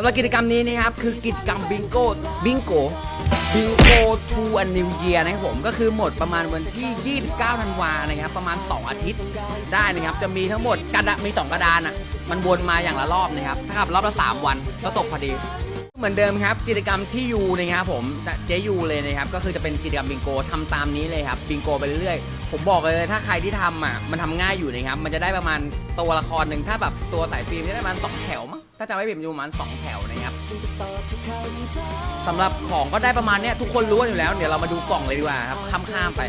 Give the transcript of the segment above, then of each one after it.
ำหรับกิจกรรมนี้นะครับคือกิจกรรมบิงโก้บิงโกบิงโกทูอันนิวเยียนะครับผมก็คือหมดประมาณวันที่ 29ธันวานะครับประมาณ 2 อาทิตย์ได้นะครับจะมีทั้งหมดกระดาษมี 2 กระดานอะมันวนมาอย่างละรอบนะครับถ้ากับรอบละ 3 วันก็ตกพอดี เหมือนเดิมครับกิจกรรมที่ยูนะครับผมเจยูเลยนะครับก็คือจะเป็นกิจกรรมบิงโกทำตามนี้เลยครับบิงโกไปเรื่อยๆผมบอกเลยถ้าใครที่ทำอะมันทำง่ายอยู่นะครับมันจะได้ประมาณตัวละครหนึ่งถ้าแบบตัวสายฟิล์มจะได้ประมาณสองแถวมั้งถ้าจำไม่ผิดอยู่ประมาณสองแถวนะครับสำหรับของก็ได้ประมาณเนี้ยทุกคนรู้กันอยู่แล้วเดี๋ยวเรามาดูกล่องเลยดีกว่าครับข้ามๆไป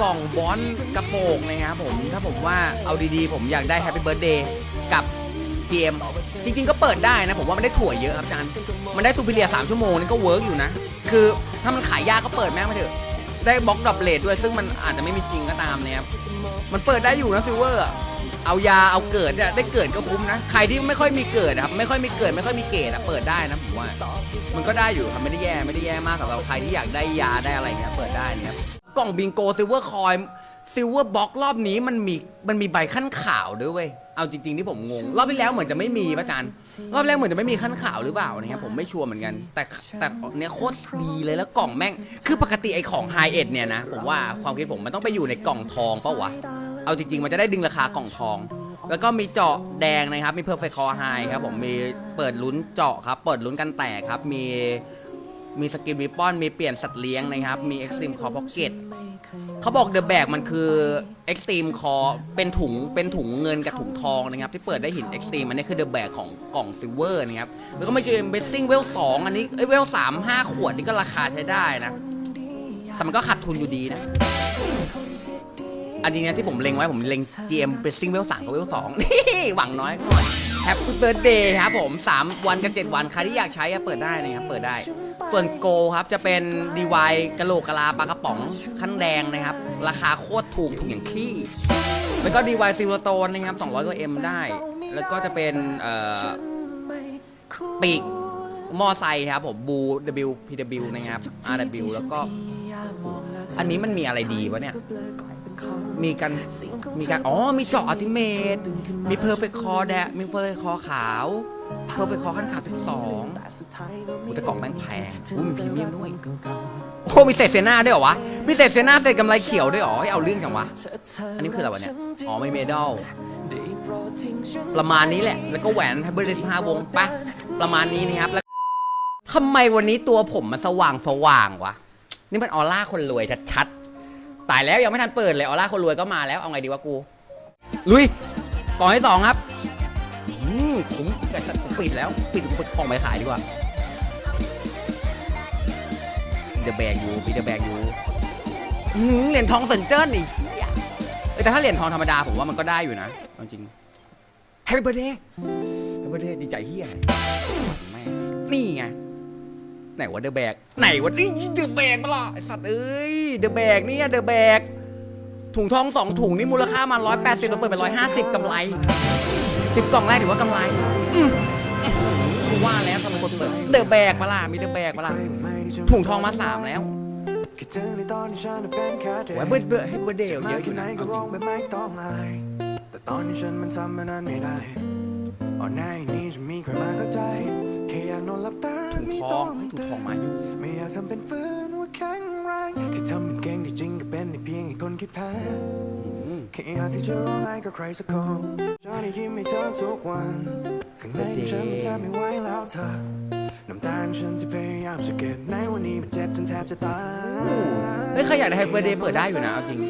กล่องบอลกระโปรงนะครับผมถ้าผมว่าเอาดีๆ ผมอยากได้แฮปปี้เบิร์ดเดย์กับ เกม จริง ๆ ก็เปิดได้นะ ผมว่ามันได้ถั่วเยอะครับอาจารย์ มันได้ซูเปอร์เรียสามชั่วโมงนี่ก็เวิร์กอยู่นะ คือถ้ามันขายยากก็เปิดแม่งไปเถอะได้บล็อกดรอปเลทด้วย ซึ่งมันอาจจะไม่มีจริงก็ตามนะครับมันเปิดได้อยู่นะซิลเวอร์เอายาเอาเกิดเนี่ยได้เกิดก็คุ้มนะ ใครที่ไม่ค่อยมีเกิดครับไม่ค่อยมีเกิดไม่ค่อยมีเกรดอะเปิดได้นะผมว่ามันก็ได้อยู่ครับไม่ได้แย่ไม่ได้แย่มากสำหรับใครที่อยากได้ยาได้อะไรเงี้ยเปิดได้นะครับกล่องบิงโกซิลเวอร์คอยซิลเวอร์บล็อกรอบนี้มันมีมันมีใบขั้นขาวด้วยเว้ย เอาจริงๆที่ผมงงรอบที่แล้วเหมือนจะไม่มีป่ะอาจารย์รอบแรกเหมือนจะไม่มีขั้นข่าวหรือเปล่านะครับผมไม่ชัวร์เหมือนกัน แต่แต่เนี้ยโคตรดีเลยแล้วกล่องแม่ง คือปกติไอของไฮเอ็ดเนี่ยนะผมว่าความคิดผมมันต้องไปอยู่ในกล่องทองเปล่าวะเอาจริงๆมันจะได้ดึงราคากล่องทอง แล้วก็มีเจาะแดงนะครับ มี Perfect Core High ครับผมมีเปิดลุ้นเจาะครับ เปิดลุ้นกันแตกครับมีมีสกินวิปปอนมีเปลี่ยนสัตว์เลี้ยงนะครับ มี Extreme Core Pocket เขาบอกเดอะแบกมันคือ Extreme Core เป็นถุงเป็นถุงเงินกับถุงทองนะครับที่เปิดได้เหิน Extreme อันนี้คือเดอะแบกของกล่องซิลเวอร์นะครับแล้วก็ไม่เจอ Embedding เวล2อันนี้เอ้ยเวล3 5ขวดนี่ก็ราคาใช้ได้นะแต่มันก็ขาดทุนอยู่ดีนะอันนี้เนี่ยที่ผมเล็งไว้ผมเล็ง GM เป็นซิงเวลสามกับเวลสองนี่หวังน้อยก่อน แฮปปี้เบิร์ดเดย์ครับผม 3 วันกับ 7 วัน ใครที่อยากใช้อะเปิดได้นะครับ เปิดได้ ส่วนโกครับจะเป็น DY กะโหลกกะลาปลากระป๋องขั้นแดงนะครับ ราคาโคตรถูกถูกอย่างขี้ แล้วก็ DY ซิลโตนนะครับ 200ตัว M ได้ แล้วก็จะเป็นเอ่อปีกมอไซค์ครับผมบู WPW นะครับ RW แล้วก็ อันนี้มันมีอะไรดีวะเนี่ย มีกันมีกันอ๋อมีเจาะอัลติเมตมีเพอร์เฟคคอร์แดะมีเพอร์เฟคคอขาวเพอร์เฟคคอขั้นขาวสิบสองอุยแต่กล่องแม่งแพงอุ้ยมีพรีเมียมด้วยโอ้มีเศษเซน่าด้วยเหรอวะมีเศษเซน่าเศษกำไรเขียวด้วยเหรอให้เอาเรื่องจังวะอันนี้คืออะไรวะเนี่ยอ๋อไม่เมดัลประมาณนี้แหละ แล้วก็แหวนเบอร์เดสิบห้าวงปะประมาณนี้นะครับแล้วทำไมวันนี้ตัวผมมันสว่างสว่างวะนี่มันออร่าคนรวยชัดๆ ตายแล้วยังไม่ทันเปิดเลยออร่าคนรวยก็มาแล้วเอาไงดีวะกู ลุยกล่องที่สองครับ อืมผมแต่ผมปิดแล้วปิดผมปิดกล่องไปขายดีกว่าเดอะแบกอยู่ปีเดอะแบกอยู่หือเหรียญทองเซนเจิ้นอีกแต่ถ้าเหรียญทองธรรมดาผมว่ามันก็ได้อยู่นะ จริง Happy birthday Happy birthday ดีใจเฮียนี่ไง ไหนวะเดอะแบกไหนวะนี่เดอะแบกมาล่ะไอสัตว์เอ้ยเดอะแบกเนี่ยเดอะแบกถุงทองสองถุงนี่มูลค่ามาร้อยแปดสิบเราเปิดไปร้อยห้าสิบกำไรสิบกล่องแรกถือว่ากำไรอืมว่าแล้วทำไมคนเปิดเดอะแบกมาล่ะมีเดอะแบกมาล่ะถุงทองมาสามแล้วโอ้เบิร์ดเบิร์ดให้เบิร์ดเดย์เยอะอยู่นะเอาจริงตองอายแต่ตอนนี้ฉันมันทำมันนั้นไม่ได้อ่อนแอนี้จะมีใครมาเข้าใจ แค่อยากนอนหลับตาถุงไม่ทต้อองงให้ถุงเตืทอองนมาอยู่ไม่อยากทำเป็นฝืนว่าแข็งแรงที่ทำเป็นเก่งที่จริงก็เป็นในเพียงอีกคนคิดแพ้อืมแค่อยากที่จะร้องไห้กับใครสักคนฉันได้ยิ้มให้เธอทุกวันข้างในของฉันมันจะไม่ไหวแล้วเธอน้ำตาของฉันที่พยายามจะเก็บในวันนี้มันเจ็บจนแทบจะตายเฮ้ยใครอยากได้ให้เบิร์ดเดย์เปิดได้อยู่นะเอาจริง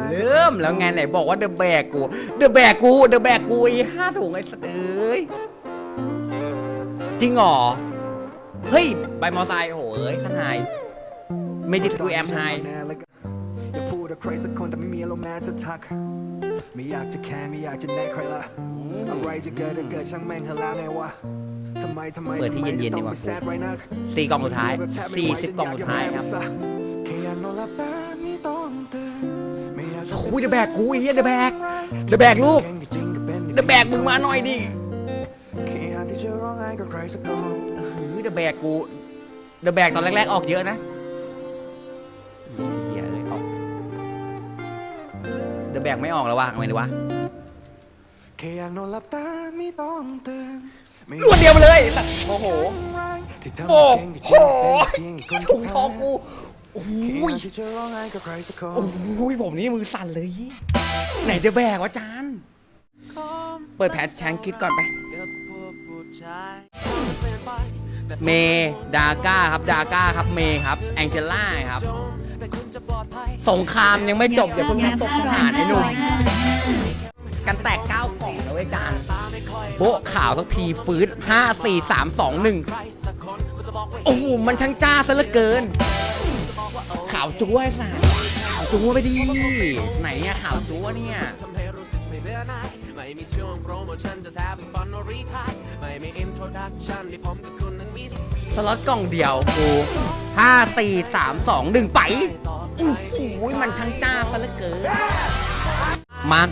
ล้วเริ่มแล้วไงไหนบอกว่าเดอะแบกกู เดอะแบกกู เดอะแบกกูอีห้าถุงไอ้สัตว์เอ้ย จริงเหรอ เฮ้ยใบมอไซค์โอ้โหเอ้ยขันไฮเมจิกทูแอมไฮอย่าพูดกับใครสักคนแต่ไม่มีอารมณ์แม้จะทัก ไม่อยากจะแคร์ไม่อยากจะแนะใครละอะไรจะเกิดก็เกิดช่างแม่งเถอะแล้วไงวะทำไมทำไมเปิดที่ทำไมเย็นๆจะดีต้องกว่าไปแซดไว้นักสี่กล่องสุดท้ายสี่สิบกล่องสุดท้ายครับ กจะโอ้ยเดอะแบกกูไอ้เหี้ยเดอะแบกเดอะแบกลูกเดอะแบกมึงมาหน่อยดิแค่อยากที่จะร้องไห้กับใครสักคนเฮ้ยเดอะแบกกูเดอะแบกตอนแรกๆออกเยอะนะเหี้ยเลยออกแบกไม่ออกแล้ววะทำไมดีวะแค่อยากนอนหลับตาไม่ต้องตื่นไม่รวดเดียวไปเลยสัตว์โอ้โหที่ทำโอ้ให้เพลงที่โหเพียงแค่คนถุงทองกู โอ้ยโอ้ยผมนี่มือสั่นเลย ไหนจะแบกวะจานเปิดแพทแชงคิดก่อนไป เมดาก้าครับดาก้าครับเมครับ แองเจล่าครับ สงครามยังไม่จบอย่าเพิ่งนับศพทหารไอ้หนุ่มกันแตกเก้ากล่องนะเว้ยจานโบข่าวสักทีฟื้นห้าสี่สามสองหนึ่งโอ้โหมันช่างจ้าซะเหลือเกินาวจั๊วไอ้สัสข่าวจั๊วไปดิไหนอะข่าวจั๊วเนี่ยไม่มีช่วงโปรโมชั่นจะแซบเป็นฟอนโนรีทายไม่มีอินโทรดักชั่นที่ผมกับคุณนั้นมีสล็อตกล่องเดียวกูห้าสี่สามสองหนึ่งไปโอ้โหมันช่างจ้าซะเหลือเกินมา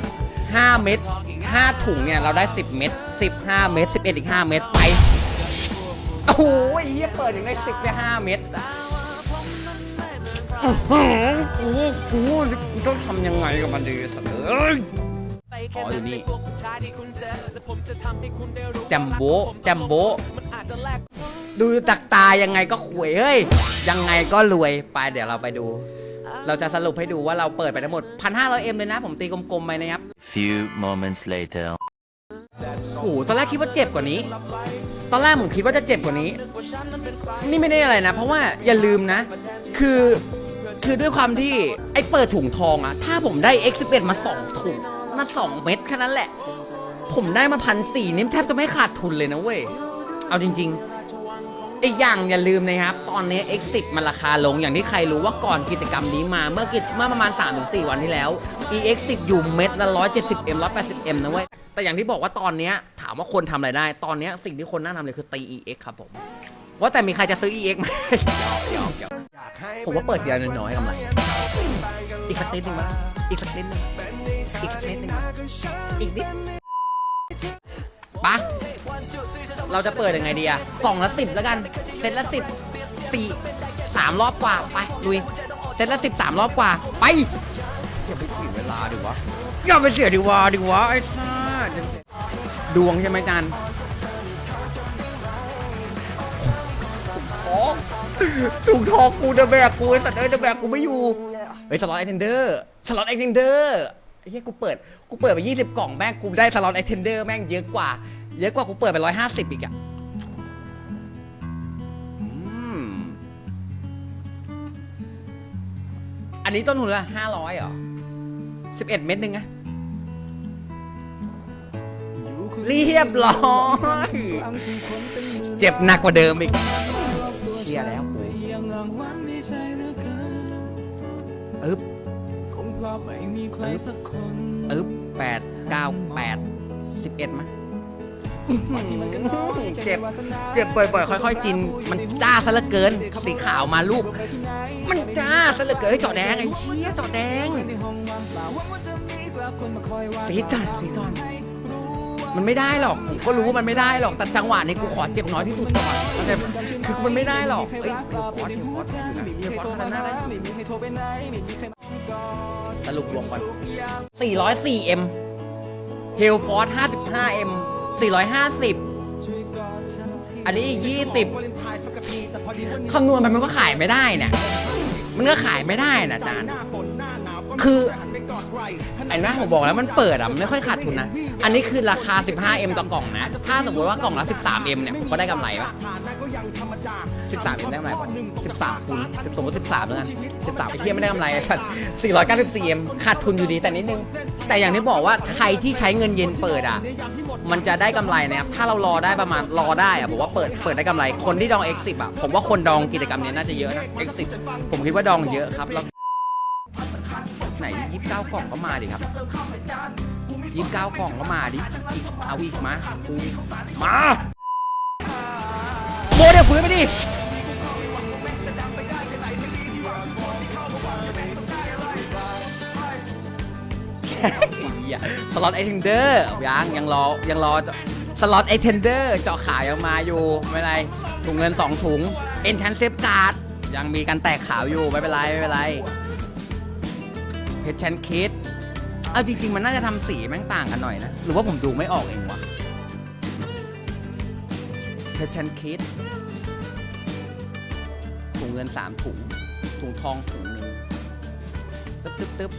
ห้าเม็ดห้าถุงเนี่ยเราได้สิบเม็ดสิบห้าเม็ดสิบเอ็ดอีกห้าเม็ดไปโอ้โหเหี้ยเปิดถึงได้สิบแค่ห้าเม็ด กูกูกูต้องทำยังไงกับมันดีสัตว์เอ้ยอ๋ออยู่นี่แจมโบแจมโบดูตักตายังไงก็ขวยเฮ้ย ยังไงก็รวยไปเดี๋ยวเราไปดู เราจะสรุปให้ดูว่าเราเปิดไปทั้งหมด 1,500 m เลยนะ ผมตีกลมๆไปนะครับ Few moments later. โอ้โห ตอนแรกคิดว่าเจ็บกว่านี้ ตอนแรกผมคิดว่าจะเจ็บกว่านี้ นี่ไม่ได้อะไรนะ เพราะว่าอย่าลืมนะ คือ คือด้วยความที่ไอ้เปิดถุงทองอะถ้าผมได้ X11 มา 2 ถุงมา 2 เม็ดแค่นั้นแหละ ผมได้มาพันสี่นี่แทบจะไม่ขาดทุนเลยนะเว้ย เอาจริงๆอีกอย่างอย่าลืมนะครับ ตอนนี้ X10 มันราคาลงอย่างที่ใครรู้ว่าก่อนกิจกรรมนี้มาเมื่อกิจเมื่อประมาณ 3-4 วันที่แล้ว EX10 อยู่เม็ดละ 170M 180M นะเว้ย แต่อย่างที่บอกว่าตอนนี้ถามว่าคนทำอะไรได้ ตอนนี้สิ่งที่คนน่าทำเลยคือตี EX ครับผม ว่าแต่มีใครจะซื้อ EX ไหมหยอกหยอกหยอกผมว่าเปิดเดียวน้อยๆกำไรอีกสักนิดหนึงมั้ยอีกสักนิดหนึงอีกสักนิดหนึงมั้ยอีกนิดปะเราจะเปิดยังไงดีอะกล่องละสิบแล้วกัน เซตละสิบสี่สามรอบกว่า ไปลุย เซตละสิบสามรอบกว่า ไปอย่าไปเสียเวลาดิวะอย่าไปเสียดีวะดิวะไอ้ท่าดวงใช่ไหมจัน ถุงทองถุงทองกูจะแบกกูไอ้สัตว์เอ้ยจะแบกกูไม่อยู่เฮ้ยสล็อตไอเทนเดอร์สล็อตไอเทนเดอร์ไอ้เหี้ยกูเปิดกูเปิดไป20 กล่องแม่งกูได้สล็อตไอเทนเดอร์แม่งเยอะกว่า เยอะกว่ากูเปิดไป150อีกอะอืมอันนี้ต้นทุนละ500เหรอ11เม็ดหนึ่งอะเรียบร้อย เจ็บหนักกว่าเดิมอีกเค ลียร์แล้วกูอึ๊บอึ๊บอึ๊บแปดเก้าแปดสิบเอ็ดมั้ยเจ็บเจ็บบ่อยๆค่อยๆจิน มันจ้าซะเหลือเกินสีขาวมาลูก มันจ้าซะเหลือเกินเฮ้ยเจาะแดงไอ้เหี้ยเจาะแดงตีก่อนตีก่อน มันไม่ได้หรอกผมก็รู้ว่ามันไม่ได้หรอกแต่จังหวะนี้กูขอเจ็บน้อยที่สุดก่อนเข้าใจปะคือมันไม่ได้หรอกเอ้ยเดี๋ยวฟอสเดี๋ยวฟอสอยู่นะเดี๋ยวฟอสขนาดนั้นได้สรุปรวมก่อน 404M เฮลฟอร์ 55M 450 อันนี้อีก20 คำนวณไปมันก็ขายไม่ได้เนี่ย มันก็ขายไม่ได้นะจาน คือไอ้นะผมบอกแล้วมันเปิดอะมันไม่ค่อยขาดทุนนะ อันนี้คือราคา 15M ต่อกล่องนะ ถ้าสมมติว่ากล่องละ 13M เนี่ยผมก็ได้กำไรปะ 13M ได้กำไรปะ13คูณสมมติ13แล้วกัน13ไอ้เทียไม่ได้กำไรอ้สัส 494M ขาดทุนอยู่ดีแต่นิดนึง แต่อย่างที่บอกว่าใครที่ใช้เงินเย็นเปิดอะ มันจะได้กำไรนะครับ ถ้าเรารอได้ประมาณรอได้อะผมว่าเปิดเปิดได้กำไร คนที่ดอง X10 อะผมว่าคนดองกิจกรรมนี้น่าจะเยอะนะ X10 ผมคิดว่าดองเยอะครับแล้ว ไหนยี่สิบเก้ากล่องก็มาดิครับยี่สิบเก้ากล่องก็มาดิอีกเอาอีกมากูมาโมเดลฟื้นไปดิเหี้ยสล็อตไอเทนเดอร์ยังยังรอยังรอสล็อตไอเทนเดอร์เจาะขายยังมาอยู่ไม่เป็นไรถุงเงิน 2 ถุงเอ็นชันเซฟการ์ดยังมีการแตกขาวอยู่ไม่เป็นไรไม่เป็นไรเพ ชรชันคิดเอาจริง ๆ มันน่าจะทำสีแม่งต่างกันหน่อยนะ หรือว่าผมดูไม่ออกเองวะเพชชันคิดถุงเงินสามถุง ถุงทองถุงหนึ่งตึ๊บตึ๊บตึ๊บ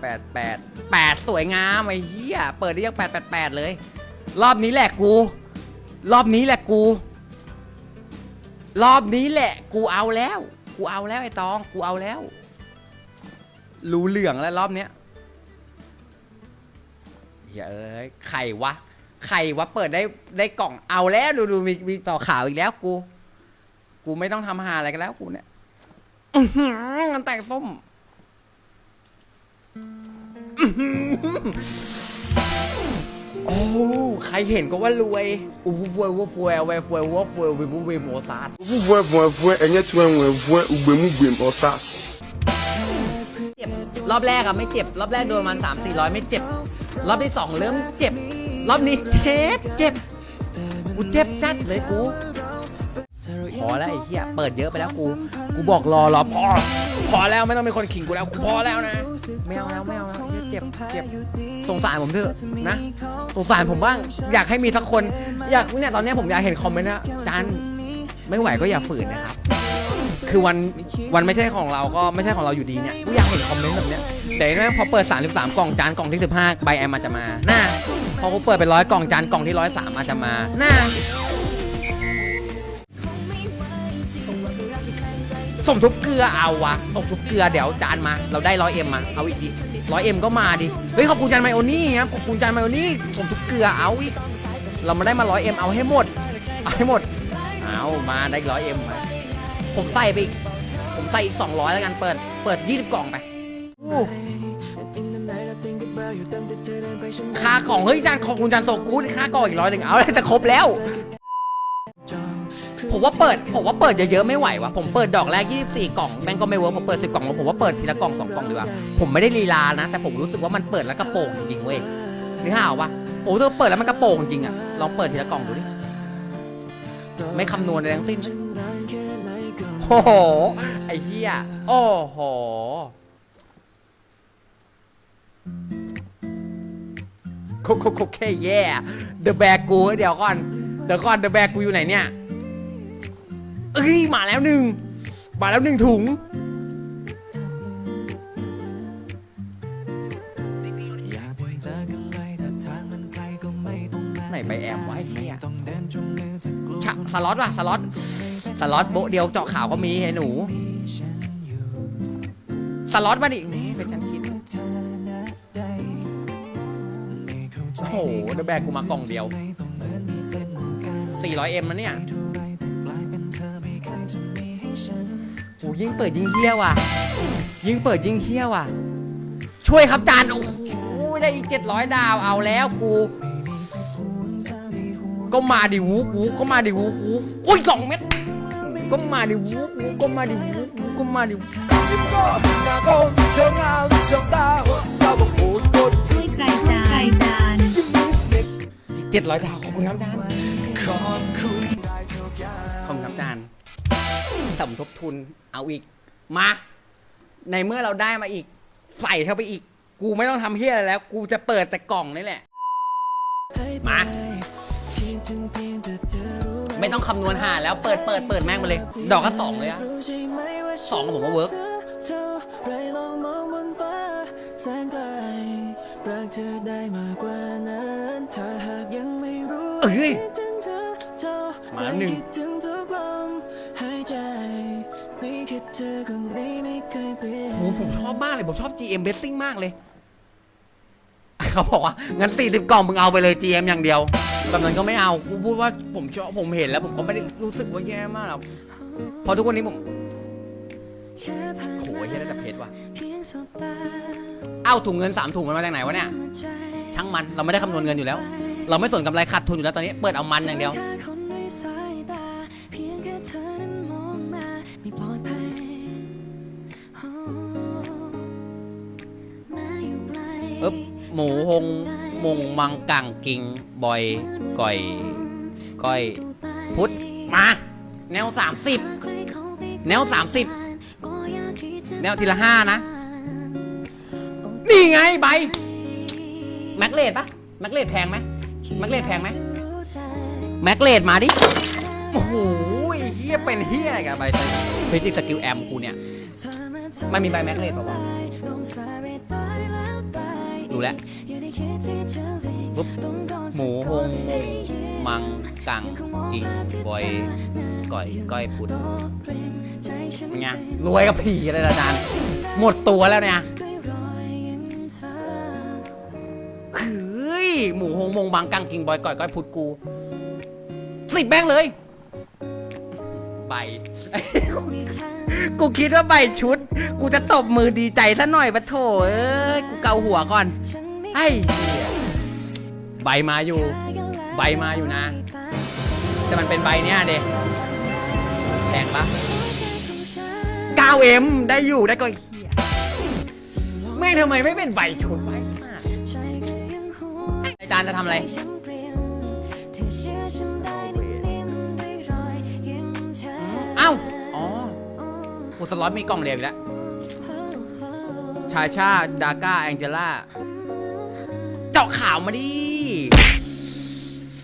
แปดแปดแปดสวยงามไอ้เหี้ย เปิดได้ยังแปดแปดแปดเลย รอบนี้แหละกู รอบนี้แหละกู รอบนี้แหละ กูเอาแล้ว กูเอาแล้วไอ้ตอง กูเอาแล้ว รู้เหลืองแล้วรอบเนี้ยเฮ้ยเอ้ยไข่วะ ไข่วะเปิดได้ได้กล่องเอาแล้วดูดูมีมีต่อข่าวอีกแล้วกู กูไม่ต้องทำหาอะไรกันแล้วกูเนี่ยอื้อหือมันแตกส้มอื้อหือโอ้ใครเห็นก็ว่ารวยอู้ฟวยวูฟวยเวฟวยวูฟวยวิบูวิโมซาด Vuvue vuevue enye tu enwe vue ugbemu gbem osas. เจ็บ รอบแรกอะไม่เจ็บ รอบแรกโดนมันสามสี่ร้อยไม่เจ็บ รอบที่สองเริ่มเจ็บ รอบนี้เจ็บเจ็บกูเจ็บจัดเลยกูพอแล้วไอ้เหี้ยเปิดเยอะไปแล้วกูกูบอกรอรอพอพอแล้วไม่ต้องเป็นคนขิงกูแล้วกูพอแล้วนะไม่เอาแล้วไม่เอาแล้วเจ็บเจ็บสงสารผมเถอะนะสงสารผมบ้างอยากให้มีสักคนอยากเนี่ยตอนนี้ผมอยากเห็นคอมเมนต์นะจานไม่ไหวก็อย่าฝืนนะครับ คือวันวันไม่ใช่ของเราก็ไม่ใช่ของเราอยู่ดีเนี่ยกูอยากเห็นคอมเมนต์แบบเนี้ยแต่เนี่พอเปิด 33 กล่องจานกล่องที่ 15ใบแอมอาจจะมาหน้าพอกูเปิดไปร้อยกล่องจานกล่องที่ร้อยสามอาจจะมาหน้าสมทุบเกลือเอาวะสมทุบเกลือเดี๋ยวจานมา เราได้ร้อยเอ็มมาเอาอีกดิร้อยเอ็มก็มาดิเฮ้ยขอบคุณจานไมโอนี่ครับขอบคุณจานไมโอนี่สมทุบเกลือเอาอีกเรามาได้มาร้อยเอ็มเอาให้หมดเอาให้หมดเอามาได้ร้อยเอ็มมา ผมใส่ไปอีก ผมใส่อีก 200 แล้วกัน เปิด เปิด 20 กล่องไปค่ากล่อง เฮ้ยจานของคุณจานโซกูดค่ากล่องอีกร้อยหนึ่งเอาเลยจะครบแล้ว ผมว่าเปิด ผมว่าเปิดเยอะๆไม่ไหววะผมเปิดดอกแรก 24 กล่องแม่งก็ไม่เวิร์กผมเปิด 10 กล่องแล้วผมว่าเปิดทีละกล่อง 2 กล่องดีกว่า ผมไม่ได้ลีลานะ แต่ผมรู้สึกว่ามันเปิดแล้วกระโปรงจริงเว้ยนึกห่าวะโอ้ถ้าเปิดแล้วมันกระโปรงจริงอะลองเปิดทีละกล่องดูดิ ไม่คำนวณอะไรทั้งสิ้น โอ้โห ไอ้เหี้ย โอ้โห โคโคโคเคแย่เดอะแบกกูเดี๋ยวก่อน เดี๋ยวก่อนเดอะแบกกูอยู่ไหนเนี่ย เอ้ย มาแล้วหนึ่ง มาแล้วหนึ่งถุงไหนใบแอมไอ้เหี้ยฉะสล็อตว่ะสล็อต สล็อตโบะเดียวเจาะข่าวก็มีไอ้หนูสล็อตมาดินี่เป็นฉันคิดโอ้โหเดอะแบกกูมากล่องเดียว 400M มันเนี่ยโอ้ยิ่งเปิดยิ่งเฮี้ยว่ะ ยิ่งเปิดยิ่งเฮี้ยว่ะ ช่วยครับจานโอ้โหได้อีก 700 ดาวเอาแล้วกู ก็มาดิวูกวูกก็มาดิวูกวูกโอ้ยสองเม็ด ก็มาดิวูกวูกก็มาดิวูกวูกก็มาดิช่วยไกลจานไกลจานเจ็ดร้อยดาวขอบคุณครับอาจารย์ขอบคุณครับอาจารย์สมทบทุนเอาอีกมา ในเมื่อเราได้มาอีก ใส่เข้าไปอีก กูไม่ต้องทำเฮียอะไรแล้ว กูจะเปิดแต่กล่องนี่แหละ มา ไม่ต้องคำนวณหาแล้วเปิดเปิดเปิดแม่งมาเลย ดอกก็สองเลยอะสองผมว่าเวิร์กไรลองมองบนฟ้าแสนไกลรักเธอได้มากกว่านั้นถ้าหากยังไม่รู้เอ้ยคิดถึงเธอเท่ามาแล้วหนึ่งคิดถึงทุกลมหายใจไม่คิดเธอคนนี้ไม่เคยเปลี่ยนโหผมชอบมากเลย ผมชอบ GM b e t t i n g มากเลย เขาบอกว่า งั้นสี่สิบกล่องมึงเอาไปเลย GM อย่างเดียว แบบนั้นก็ไม่เอากูพูดว่าผมชอบผมเห็นแล้ว ผมก็ไม่ได้รู้สึกว่าแย่มากหรอกเพราะทุกวันนี้ผมโหเฮียได้แต่เพชรว่ะเอ้าถุงเงินสามถุงมันมาจากไหนวะเนี่ย ช่างมันเราไม่ได้คำนวณเงินอยู่แล้ว เราไม่สนกำไรขาดทุนอยู่แล้วตอนนี้ เปิดเอามันอย่างเดียวเอ๊บหมูหง มุงมังกังกิงบอยก่อยก้อย พุทธมา แนวสามสิบแนว 30 แนวทีละห้านะ นี่ไงใบแม็กเลดปะแม็กเลดแพงไหมแม็กเลดแพงไหมแม็กเลดมาดิ โอ้โหเฮียเป็นเฮียอะไรกันใบเฮ้ยจริงสกิลแอมกูเนี่ย มันมีใบแม็กเลดป่าวะ ดูแลวปุ๊บหมูฮงมังกังกิงบอยก่อยก้อยปุดเป็นไงรวยกับผีเลยละจานหมดตัวแล้วเนี่ยเฮ้ยหมูฮงมงบังกังกิงบอยก่อยก้อยพุดกูสิบแบงค์เลย ใบ กูคิดว่าใบชุด กูจะตบมือดีใจซะหน่อยปะโถเอ้ย กูเกาหัวก่อนไอ้เหี้ยใบมาอยู่ ใบมาอยู่นะ แต่มันเป็นใบเนี้ยเด็แพงปะ 9M ได้อยู่ได้ก็เฮียแม่งทำไมไม่เป็นใบชุดไว้สัตว์อาจารย์จะทำอะไร โอสล็อตมีกล่องเดียวอีกแล้ว ชาชา ดาก้า แองเจล่า เจาะข่าวมาดิ